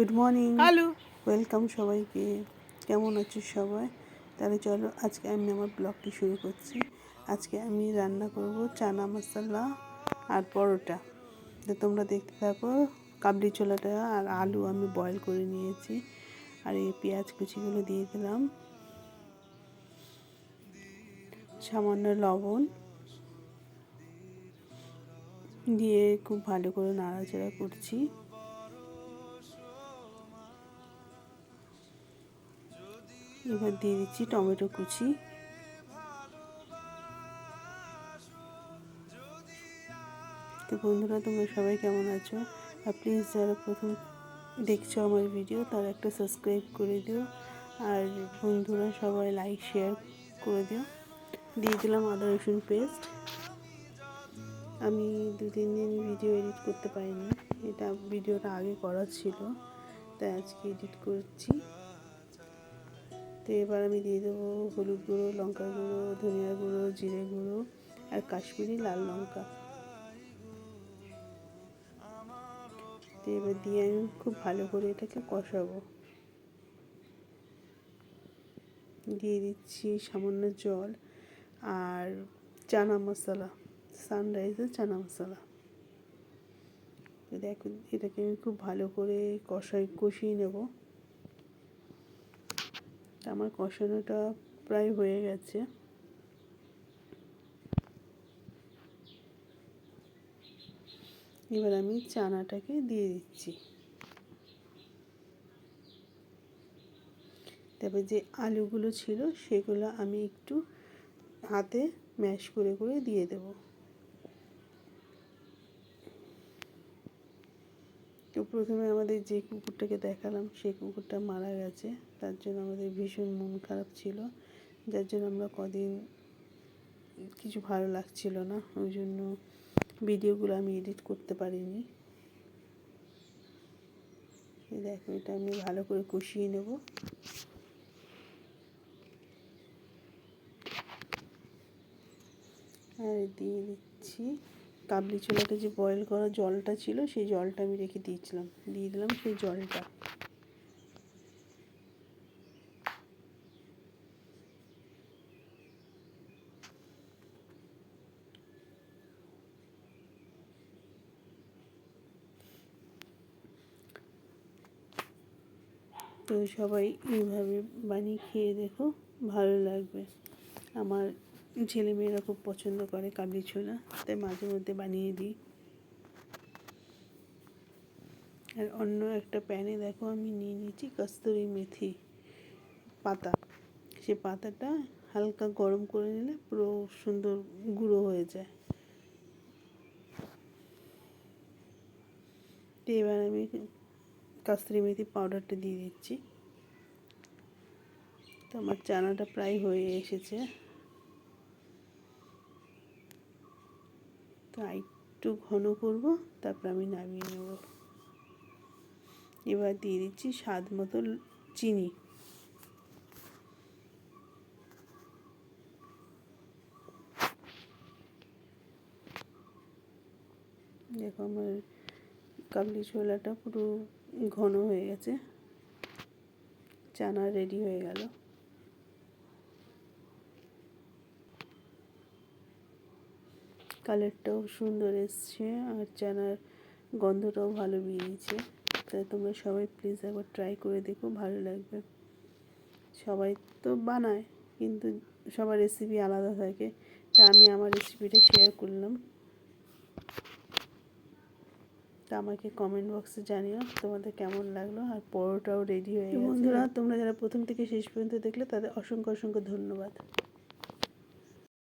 Good morning hello welcome সবাইকে। কেমন আছো সবাই? তাহলে চলো আজকে আমি আমার ব্লগটি শুরু করছি। আজকে আমি রান্না করব চানা মশলা আর পরোটা। তো তোমরা দেখতে থাকো কাবলি ছোলাটা আর আলু আমি বয়েল করে নিয়েছি। আর এই পেঁয়াজ কুচিগুলো দিয়ে দিলাম। সামান্য লবণ। দিয়ে খুব ভালো করে নাড়াচাড়া করছি। এবার দিয়ে দিচ্ছি টমেটো কুচি। তো বন্ধুরা, তোমরা সবাই কেমন আছো? আর প্লিজ যারা প্রথম দেখছ আমার ভিডিও তারা একটা সাবস্ক্রাইব করে দিও। আর বন্ধুরা, সবাই লাইক শেয়ার করে দিও। দিয়ে দিলাম আদা, রসুন পেস্ট আমি দু, তিন দিন ভিডিও এডিট করতে পারিনি। এটা ভিডিওটা আগে করা ছিল, তাই আজকে এডিট করছি। তো এবার আমি দিয়ে দেবো হলুদ গুঁড়ো, লঙ্কা গুঁড়ো, ধনিয়া গুঁড়ো, জিরে গুঁড়ো আর কাশ্মীরি লাল লঙ্কা। তো এবার দিয়ে আমি খুব ভালো করে এটাকে কষাবো। দিয়ে দিচ্ছি সামান্য জল আর চানা মশলা সানরাইজের চানা মশলা। দেখো এটাকে আমি খুব ভালো করে কষাই, কষিয়ে নেব। আমার কষানোটা প্রায় হয়ে গেছে। এবার আমি চানাটাকে দিয়ে দিচ্ছি। তারপর যে আলুগুলো ছিল সেগুলো আমি একটু হাতে ম্যাশ করে করে দিয়ে দেব। তো প্রথমে আমাদের যে কুকুরটাকে দেখালাম, সেই কুকুরটা মারা গেছে। তার জন্য আমাদের ভীষণ মন খারাপ ছিল। যার জন্য আমরা কদিন কিছু ভালো লাগছিল না। ওই জন্য ভিডিওগুলো আমি এডিট করতে পারিনি। দেখো, এটা আমি ভালো করে কষিয়ে নেব। আর দিয়ে দিচ্ছি। কাবলি ছোলাটা যে বয়েল করা জলটা ছিল, সেই জলটা আমি রেখে দিয়েছিলাম। দিয়ে দিলাম সেই জলটা। তো সবাই এইভাবে বানিয়ে খেয়ে দেখো, ভালো লাগবে। আমার ছেলেমেয়েরা খুব পছন্দ করে কাবলি ছোলা, তাই মাঝে মধ্যে বানিয়ে দিই। আর অন্য একটা প্যানে দেখো আমি নিয়ে নিয়েছি কস্তুরি মেথি পাতা। সে পাতাটা হালকা গরম করে নিলে পুরো সুন্দর গুঁড়ো হয়ে যায়। এবার আমি কাস্তুরি মেথি পাউডারটা দিয়ে দিচ্ছি। তো আমার চানাটা প্রায় হয়ে এসেছে। একটু ঘন করব, তারপর আমি নামিয়ে নেব। এবার দিয়ে দিচ্ছি স্বাদ মতো চিনি। দেখো আমার কাবলি ছোলাটা পুরো ঘন হয়ে গেছে। চানা রেডি হয়ে গেল। কালারটাও সুন্দর এসছে আর চানার গন্ধটাও ভালো বেরিয়েছে। তাই তোমরা সবাই প্লিজ একবার ট্রাই করে দেখো ভালো লাগবে। সবাই তো বানায় কিন্তু সবার রেসিপি আলাদা থাকে। তা আমি আমার রেসিপিটা শেয়ার করলাম। তা আমাকে কমেন্ট বক্সে জানিও তোমাদের কেমন লাগল আর পরোটাও রেডি হয়ে গেছে। বন্ধুরা তোমরা যারা প্রথম থেকে শেষ পর্যন্ত দেখলে তাদের অসংখ্য অসংখ্য ধন্যবাদ।